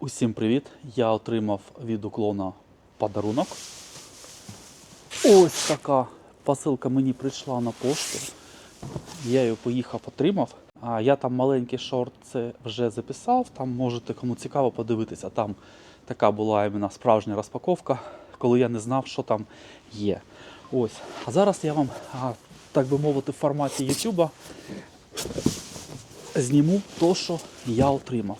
Усім привіт! Я отримав від уклона подарунок. Ось така посилка мені прийшла на пошту. Я її поїхав, отримав. А я там маленький шорт вже записав. Там можете, кому цікаво, подивитися. Там така була іменно справжня розпаковка, коли я не знав, що там є. Ось. А зараз я вам, так би мовити, в форматі YouTube зніму то, що я отримав.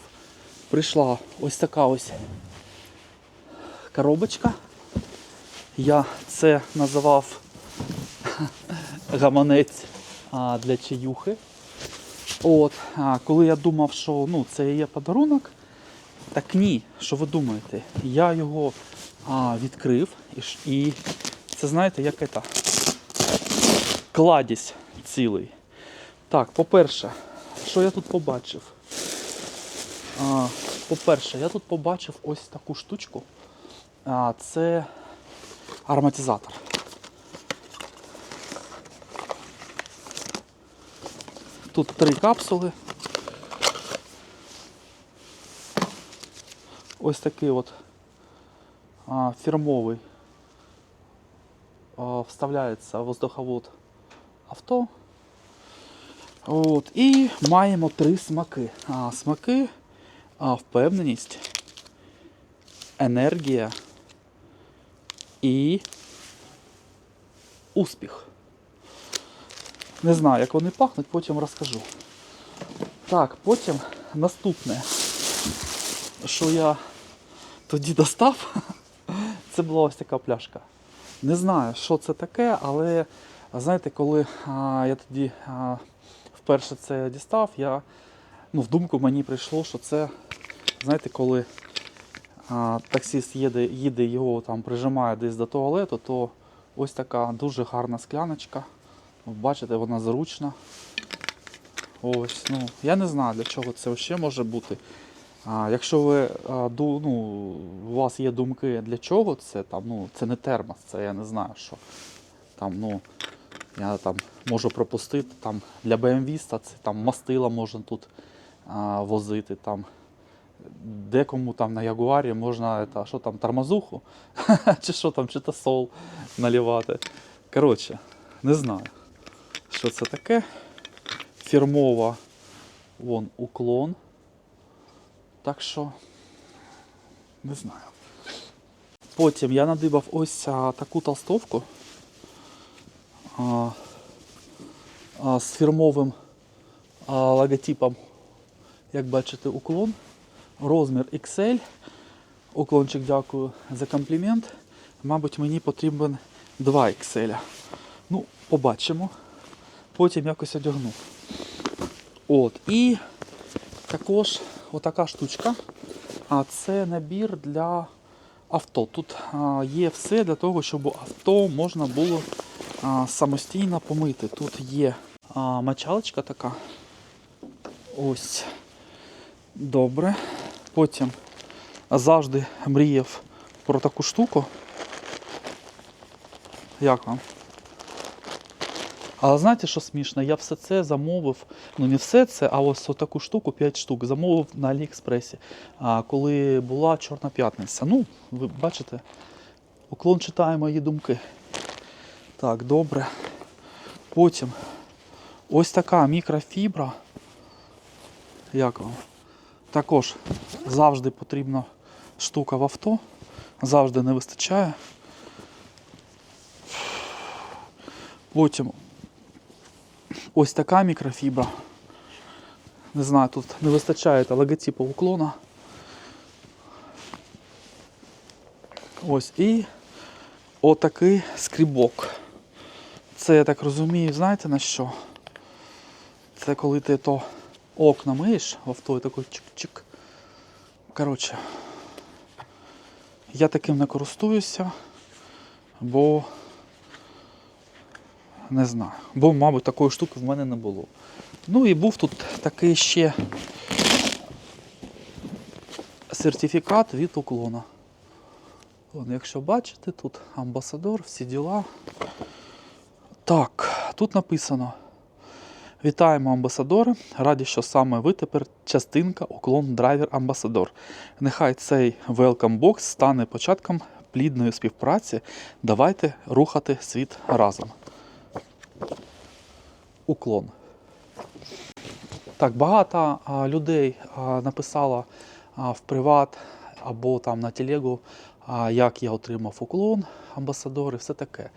Прийшла ось така ось коробочка. Я це називав гаманець для чаюхи. От, а, коли я думав, що ну, це є подарунок, так ні, що ви думаєте? Я його а, відкрив і, і це знаєте, як це? Кладість цілий. Так, по-перше, що я тут побачив? По-перше, я тут побачив ось таку штучку. А, Це ароматизатор. Тут три капсули. Ось такий от фірмовий вставляється воздуховод авто. От, і маємо три смаки. А, смаки, а, впевненість, енергія і успіх. Не знаю, як вони пахнуть, потім розкажу. Так, потім наступне, що я тоді достав, це була ось така пляшка. Не знаю, що це таке, але знаєте, коли а, я тоді а, вперше це дістав, я, ну, в думку мені прийшло, що це, знаєте, коли а, таксист їде, їде його там прижимає десь до туалету, то ось така дуже гарна скляночка. Бачите, вона зручна. Ось, ну, я не знаю, для чого це ще може бути. А, якщо ви а, ду- ну, у вас є думки, для чого це, там, ну, це не термос, це я не знаю, що. Там, ну, я там можу пропустити там, для BMW це там мастила можна тут а, возити. Там, декому там на Ягуарі можна та, що там, тормозуху, чи що там, чи тосол наливати. Коротше, не знаю, що це таке. Фірмова вон уклон. Так що не знаю. Потім я надибав ось а, таку толстовку а, а, з фірмовим а, логотипом, як бачите, уклон. Розмір XL. Уклончик, дякую за комплімент. Мабуть, мені потрібен 2 XL. Ну, побачимо. Потім якось одягну. От. І також отака штучка. А це набір для авто. Тут є все для того, щоб авто можна було самостійно помити. Тут є мочалочка така. Ось. Добре. Потім завжди мріяв про таку штуку. Як вам? Але знаєте, що смішно? Я все це замовив, ну не все це, а ось таку штуку, 5 штук, замовив на Аліекспресі, коли була Чорна п'ятниця. Ну, ви бачите, уклон читає мої думки. Так, добре. Потім ось така мікрофібра. Як вам? Також завжди потрібна штука в авто, завжди не вистачає. Потім ось така мікрофібра. Не знаю, тут не вистачає та логотипу уклона. Ось і отакий скрібок. Це, я так розумію, знаєте на що? Це коли ти то окна миєш в авто і такий чик-чик. Коротше, я таким не користуюся, бо не знаю. Бо, мабуть, такої штуки в мене не було. Ну і був тут такий ще сертифікат від уклона. Вон, якщо бачите, тут амбасадор, всі діла. Так, тут написано Вітаємо амбасадори. Раді, що саме ви тепер частинка уклон драйвер амбасадор. Нехай цей welcome box стане початком плідної співпраці. Давайте рухати світ разом. Уклон. Так, багато людей написало в приват або там на телегу, як я отримав уклон, амбасадор і все таке.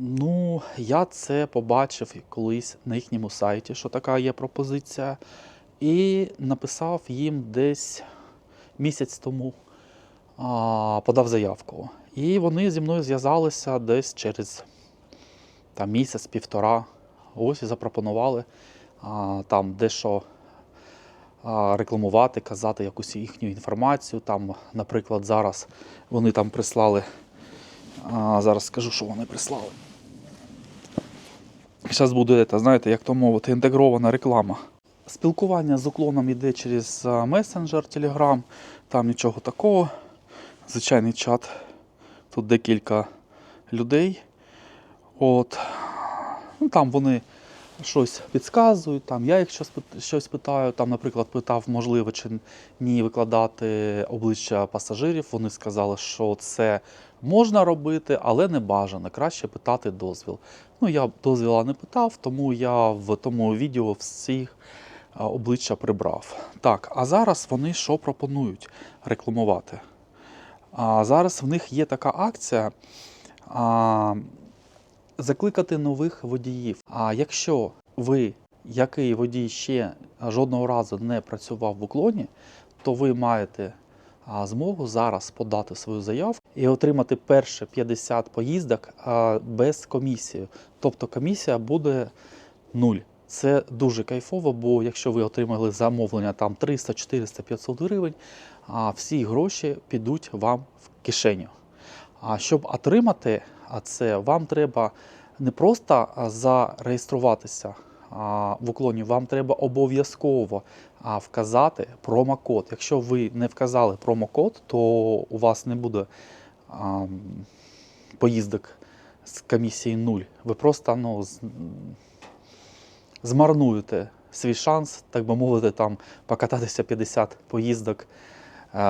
Ну, я це побачив колись на їхньому сайті, що така є пропозиція, і написав їм десь місяць тому, а, подав заявку. І вони зі мною зв'язалися десь через там, місяць-півтора. Ось і запропонували а, там дещо а, рекламувати, казати якусь їхню інформацію. Там, наприклад, зараз вони там прислали. А, зараз скажу, що вони прислали. Зараз буде, та, знаєте, як то мовити, інтегрована реклама. Спілкування з уклоном йде через месенджер, Telegram, там нічого такого. Звичайний чат. Тут декілька людей. От. Ну, там вони щось підказують, там я їх щось, щось питаю. Там, наприклад, питав, можливо чи ні викладати обличчя пасажирів. Вони сказали, що це можна робити, але не бажано. Краще питати дозвіл. Ну, я дозвіла не питав, тому я в тому відео всіх обличчя прибрав. Так, а зараз вони що пропонують рекламувати? А зараз в них є така акція. А, закликати нових водіїв. А якщо ви, який водій ще жодного разу не працював в уклоні, то ви маєте змогу зараз подати свою заявку і отримати перші 50 поїздок без комісії. Тобто комісія буде нуль. Це дуже кайфово, бо якщо ви отримали замовлення там 300, 400, 500 гривень, а всі гроші підуть вам в кишеню. А щоб отримати це, вам треба не просто зареєструватися в уклоні, вам треба обов'язково вказати промокод. Якщо ви не вказали промокод, то у вас не буде поїздок з комісії нуль. Ви просто ну, змарнуєте свій шанс, так би мовити, там покататися 50 поїздок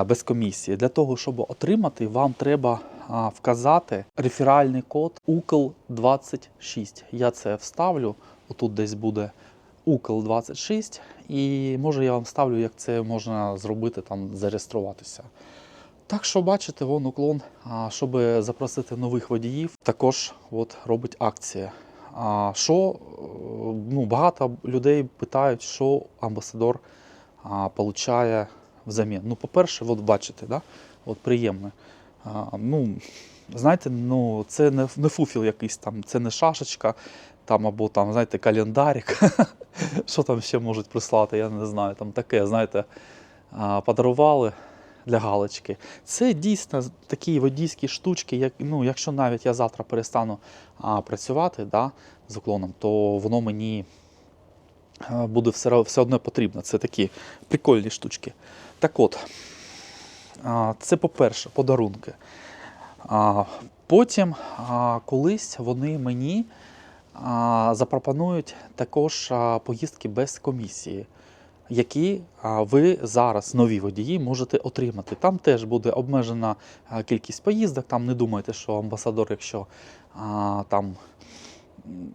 без комісії. Для того, щоб отримати, вам треба вказати реферальний код UCL 26. Я це вставлю. Отут десь буде UCL 26. І може я вам ставлю, як це можна зробити, там зареєструватися. Так що бачите, вон уклон, щоб запросити нових водіїв, також от робить акція. А що е, ну, багато людей питають, що амбасадор а, получає взамін. Ну, по-перше, от бачите, да? от приємне. А, ну, знаєте, ну, це не, не фуфіл якийсь там, це не шашечка, там, або там, знаєте, календарик. що там ще можуть прислати, я не знаю. Там таке, знаєте, подарували для галочки. Це дійсно такі водійські штучки, як, ну, якщо навіть я завтра перестану а, працювати да, з уклоном, то воно мені буде все, все одно потрібно. Це такі прикольні штучки. Так от, це по-перше, подарунки. Потім колись вони мені запропонують також поїздки без комісії, які ви зараз, нові водії, можете отримати. Там теж буде обмежена кількість поїздок. Там не думайте, що амбасадор, якщо там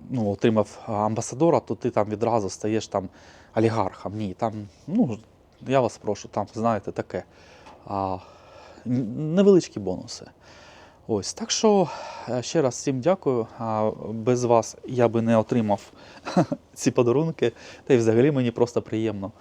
ну, отримав амбасадора, то ти там відразу стаєш там олігархом. Ні, там, ну, я вас прошу, там, знаєте, таке. А, невеличкі бонуси. Ось, так що е, ще раз всім дякую. Без вас я би не отримав ці подарунки. Та й взагалі мені просто приємно